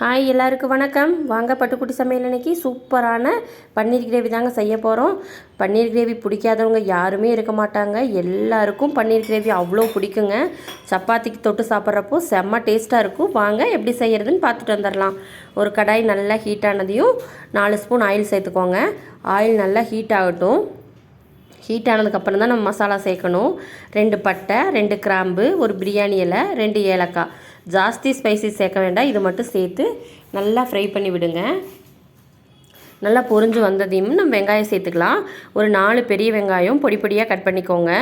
Hi எல்லாருக்கும் வணக்கம். வாங்க பட்டுக்குட்டி சமையல் இன்னைக்கு சூப்பரான பன்னீர் கிரேவி தாங்க செய்ய போகிறோம் பன்னீர் கிரேவி பிடிக்காதவங்க யாருமே இருக்க மாட்டாங்க. எல்லாருக்கும் பன்னீர் கிரேவி அவ்வளோ பிடிக்குங்க. சப்பாத்திக்கு தொட்டு சாப்பிட்றப்போ செம்ம டேஸ்ட்டாக இருக்கும். வாங்க எப்படி செய்கிறதுன்னு பார்த்துட்டு வந்துடலாம். ஒரு கடாய் நல்லா ஹீட் ஆனதையும் நாலு ஸ்பூன் ஆயில் சேர்த்துக்கோங்க. ஆயில் நல்லா ஹீட் ஆகட்டும். ஹீட் ஆனதுக்கப்புறம் தான் நம்ம மசாலா சேர்க்கணும். ரெண்டு பட்டை ரெண்டு கிராம்பு ஒரு பிரியாணி இலை ரெண்டு ஏலக்காய். ஜாஸ்தி ஸ்பைசி சேர்க்க வேண்டாம். இது மட்டும் சேர்த்து நல்லா ஃப்ரை பண்ணி விடுங்க. நல்லா பொரிஞ்சு வந்ததையும் நம்ம வெங்காயம் சேர்த்துக்கலாம். ஒரு நாலு பெரிய வெங்காயம் பொடி பொடியாக கட் பண்ணிக்கோங்க.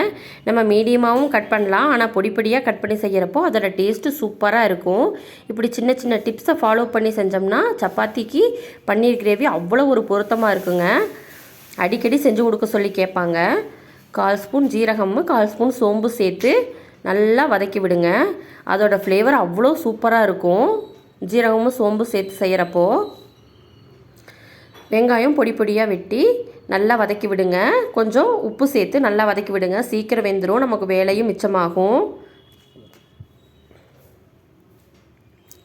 நம்ம மீடியமாகவும் கட் பண்ணலாம். ஆனால் பொடி பொடியாக கட் பண்ணி செய்கிறப்போ அதோட டேஸ்ட்டு சூப்பராக இருக்கும். இப்படி சின்ன சின்ன டிப்ஸை ஃபாலோ பண்ணி செஞ்சோம்னா சப்பாத்திக்கு பன்னீர் கிரேவி அவ்வளோ ஒரு பொருத்தமாக இருக்குங்க. அடிக்கடி செஞ்சு கொடுக்க சொல்லி கேட்பாங்க. கால் ஸ்பூன் ஜீரகம் கால் ஸ்பூன் சோம்பு சேர்த்து நல்லா வதக்கி விடுங்க. அதோடய ஃப்ளேவர் அவ்வளோ சூப்பராக இருக்கும். ஜீரகமும் சோம்பு சேர்த்து செய்கிறப்போ வெங்காயம் பொடி பொடியாக வெட்டி நல்லா வதக்கி விடுங்க. கொஞ்சம் உப்பு சேர்த்து நல்லா வதக்கி விடுங்க. சீக்கிரம் வெந்துடும் நமக்கு வேலையும் மிச்சமாகும்.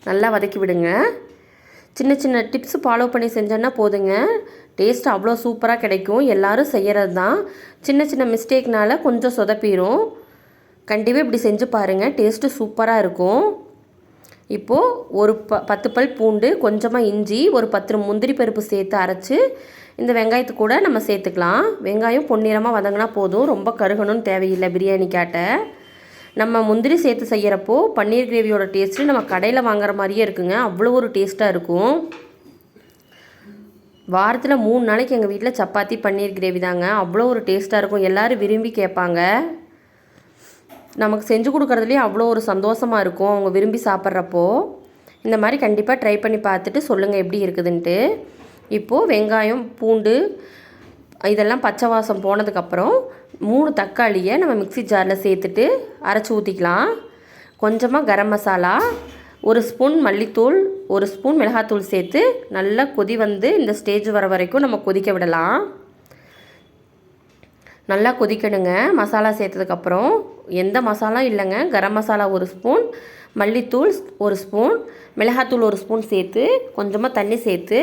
நல்லா வதக்கி விடுங்க. சின்ன சின்ன டிப்ஸ் ஃபாலோ பண்ணி செஞ்சோன்னா போதுங்க. டேஸ்ட் அவ்வளோ சூப்பராக கிடைக்கும். எல்லோரும் செய்கிறது தான் சின்ன சின்ன மிஸ்டேக்னால் கொஞ்சம் சொதப்பிடும் கண்டிப்பாக இப்படி செஞ்சு பாருங்கள் டேஸ்ட்டு சூப்பராக இருக்கும். இப்போது ஒரு ப பத்து பல் பூண்டு கொஞ்சமாக இஞ்சி ஒரு பத்து முந்திரி பருப்பு சேர்த்து அரைச்சி இந்த வெங்காயத்து கூட நம்ம சேர்த்துக்கலாம். வெங்காயம் பொன்னிறமாக வதங்கினா போதும். ரொம்ப கருகணும்னு தேவையில்லை பிரியாணி கேட்ட. நம்ம முந்திரி சேர்த்து செய்கிறப்போ பன்னீர் கிரேவியோட டேஸ்ட்டு நம்ம கடையில் வாங்குற மாதிரியே இருக்குங்க. அவ்வளோ ஒரு டேஸ்ட்டாக இருக்கும். வாரத்தில் மூணு நாளைக்கு எங்கள் வீட்டில் சப்பாத்தி பன்னீர் கிரேவி தாங்க. அவ்வளோ ஒரு டேஸ்ட்டாக இருக்கும். எல்லோரும் விரும்பி கேட்பாங்க. நமக்கு செஞ்சு கொடுக்குறதுலேயே அவ்வளோ ஒரு சந்தோஷமாக இருக்கும். அவங்க விரும்பி சாப்பிட்றப்போ. இந்த மாதிரி கண்டிப்பாக ட்ரை பண்ணி பார்த்துட்டு சொல்லுங்கள் எப்படி இருக்குதுன்ட்டு. இப்போது வெங்காயம் பூண்டு இதெல்லாம் பச்சை வாசம் போனதுக்கப்புறம் மூணு தக்காளியை நம்ம மிக்சி ஜாரில் சேர்த்துட்டு அரைச்சி ஊற்றிக்கலாம் கொஞ்சமாக கரம் மசாலா ஒரு ஸ்பூன் மல்லித்தூள் ஒரு ஸ்பூன் மிளகாத்தூள் சேர்த்து நல்லா கொதி வந்து இந்த ஸ்டேஜ் வர வரைக்கும் நம்ம கொதிக்க விடலாம். நல்லா கொதிக்கணுங்க. மசாலா சேர்த்ததுக்கப்புறம் எந்த மசாலா இல்லைங்க. கரம் மசாலா ஒரு ஸ்பூன் மல்லித்தூள் ஒரு ஸ்பூன் மிளகாத்தூள் ஒரு ஸ்பூன் சேர்த்து கொஞ்சமாக தண்ணி சேர்த்து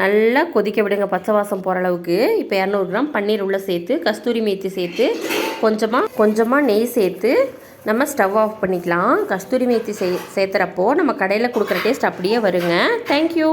நல்லா கொதிக்க விடுங்க. பச்சை வாசம் போகிற அளவுக்கு. இப்போ இரநூறு கிராம் பன்னீர் உள்ளே சேர்த்து கஸ்தூரி மேத்தி சேர்த்து கொஞ்சமாக கொஞ்சமாக நெய் சேர்த்து நம்ம ஸ்டவ் ஆஃப் பண்ணிக்கலாம். கஸ்தூரி மேத்தி சே சேர்த்துறப்போ நம்ம கடையில் கொடுக்குற டேஸ்ட் அப்படியே வருங்க. தேங்க்யூ